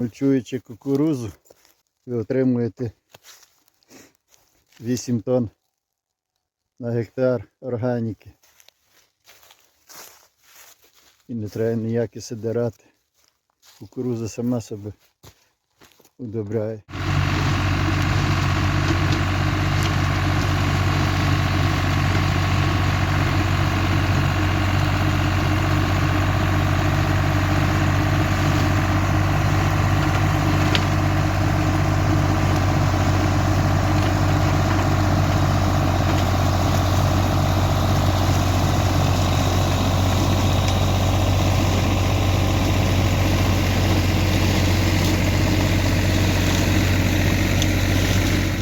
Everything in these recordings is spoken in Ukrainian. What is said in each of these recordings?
Мульчуючи кукурузу, ви отримуєте 8 тонн на гектар органіки. І не треба ніякі сидирати. Кукуруза сама себе удобряє.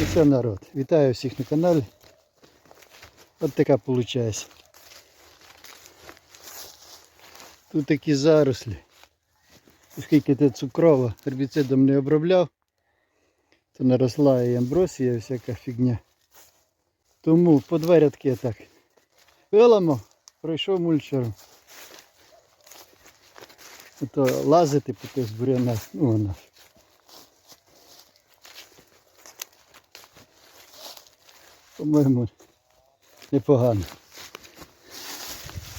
Все, народ. Вітаю всіх на каналі. От така виходить. Тут такі зарослі. Оскільки це цукрова, гербіцидом не обробляв, то наросла і амбросія, і всяка фігня. Тому по два так. Виламав, пройшов мульчером. То лазити по тих бурянах, ну вона. По-моєму, непогано.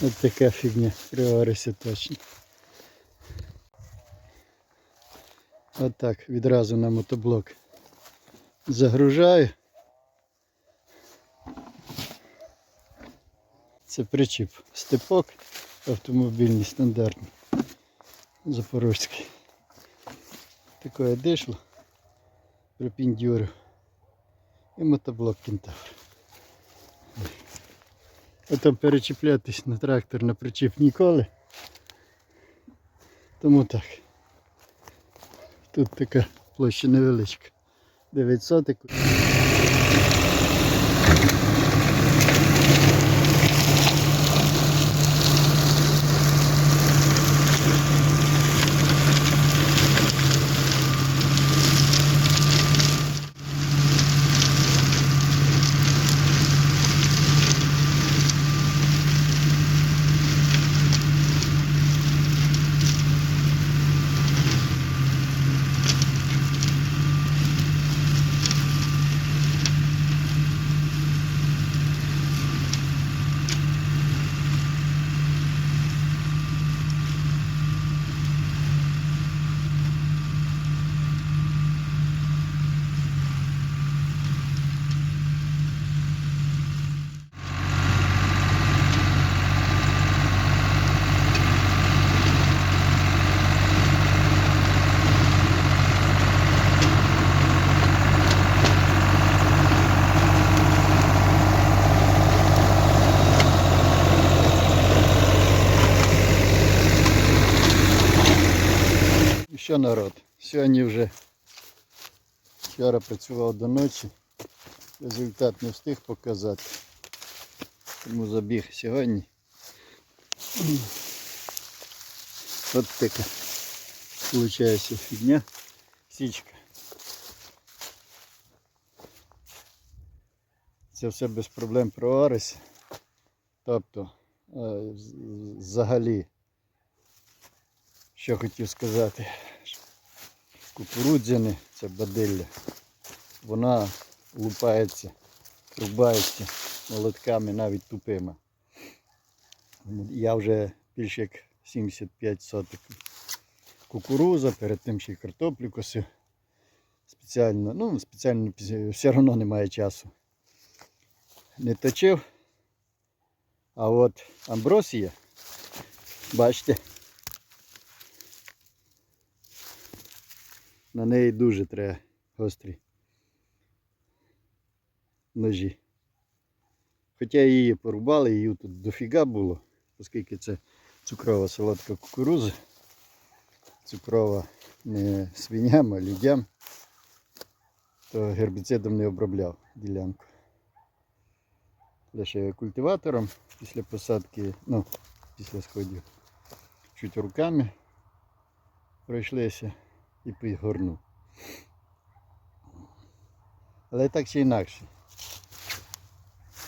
Ось така фігня приварися точно. От так, відразу на мотоблок загружаю. Це причіп степок автомобільний стандартний. Запорозький. Таке дишло, припіндюрив. І мотоблок кентавр. А там перечіплятись на трактор на причіп ніколи. Тому так. Тут така площа невеличка. 9 сотик. Що народ? Сьогодні вже вчора працював до ночі. Результат не встиг показати. Тому забіг сьогодні. От така виходить фігня. Січка. Це все без проблем провариться. Тобто, е, взагалі, що хотів сказати, кукурудзяни, це бадилля, вона лупається, рубається молотками навіть тупими. Я вже більше як 75 соток кукуруза, перед тим ще й картоплю косив. Спеціально, ну, спеціально все одно немає часу. Не точив. А от амбросія, бачите, на неї дуже треба гострі ножі. Хоча її порубали, її тут дофіга було, оскільки це цукрова солодка кукуруза. Цукрова не свиням, а людям, то гербіцидом не обробляв ділянку. Лише культиватором після посадки, ну, після сходів, чуть руками пройшлися і пригорнув. Але так чи інакше.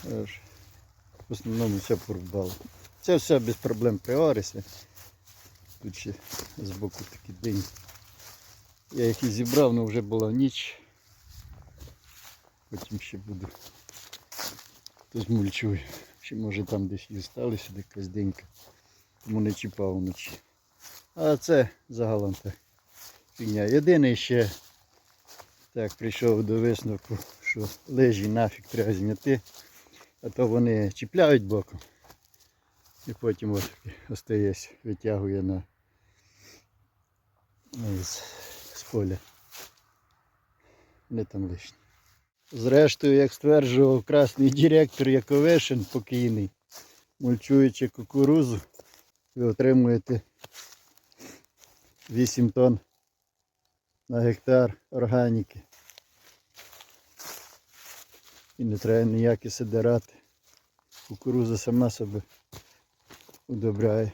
В основному все порубало. Це все без проблем приорися. Тут ще з боку такі дині. Я їх і зібрав, але вже була ніч. Потім ще буду. То змульчую. Ще може там десь і залишилися якась денька. Тому не чіпав вночі. А це загалом так. Фігня. Єдине ще так прийшов до висновку, що лежі нафіг треба зняти, а то вони чіпляють боком. І потім ось остається, витягує на з, з поля. Не там лишні. Зрештою, як стверджував красний директор Яковишин покійний, мульчуючи кукурузу, ви отримуєте 8 тонн на гектар органіки. І не треба ніякі сидирати. Кукуруза сама себе удобряє.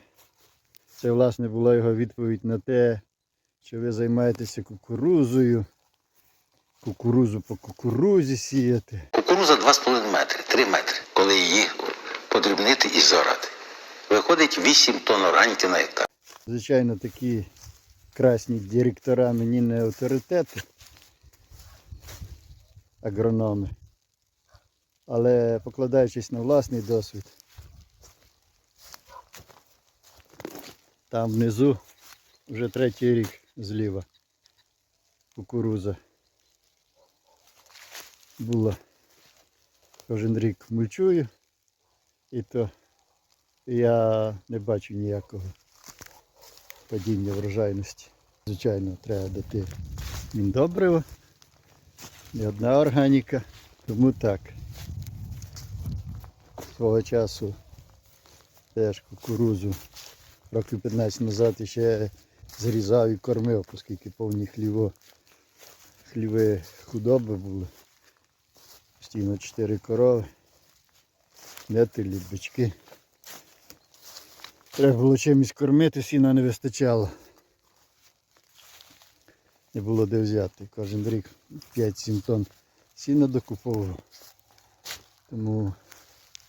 Це, власне, була його відповідь на те, що ви займаєтеся кукурузою. Кукурузу по кукурузі сіяти. Кукуруза 2,5 метри, 3 метри, коли її подрібнити і зорати. Виходить 8 тонн органіки на гектар. Звичайно, такі красні директора мені не авторитети, агрономи. Але покладаючись на власний досвід, там внизу вже третій рік зліва кукуруза була. Кожен рік мульчую, і то я не бачу ніякого падіння врожайності. Звичайно, треба дати міндобриво, не одна органіка, тому так. Свого часу теж кукурузу років 15 назад ще зрізав і кормив, оскільки повні хліво, хліви худоби були. Постійно 4 корови, нетелі, бички. Треба було чимось кормити, сіна не вистачало. Не було де взяти. Кожен рік 5-7 тонн сіна докуповував. Тому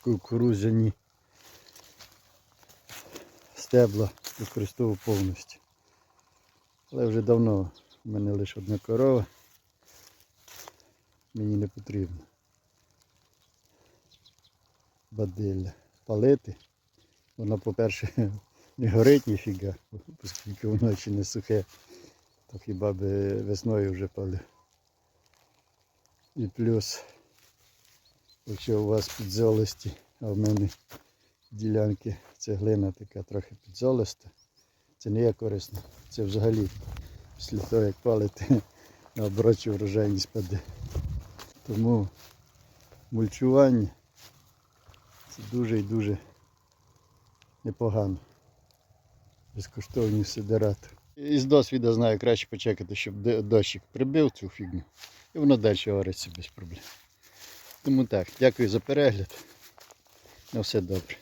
кукурудзяні стебла використовував повністю. Але вже давно в мене лише одна корова. Мені не потрібно. Бадилля палити. Воно, по-перше, не горить ніфіга, оскільки воно ще не сухе, то хіба би весною вже палив. І плюс, якщо у вас підзолисті, а в мене ділянки цеглина така трохи підзолиста, це не є корисно. Це взагалі після того, як палити, на оброчі врожайність паде. Тому мульчування це дуже і дуже непогано. Безкоштовні сидирати. Із досвіду знаю, краще почекати, щоб дощик прибив цю фігню. І воно далі вариться без проблем. Тому так, дякую за перегляд. На все добре.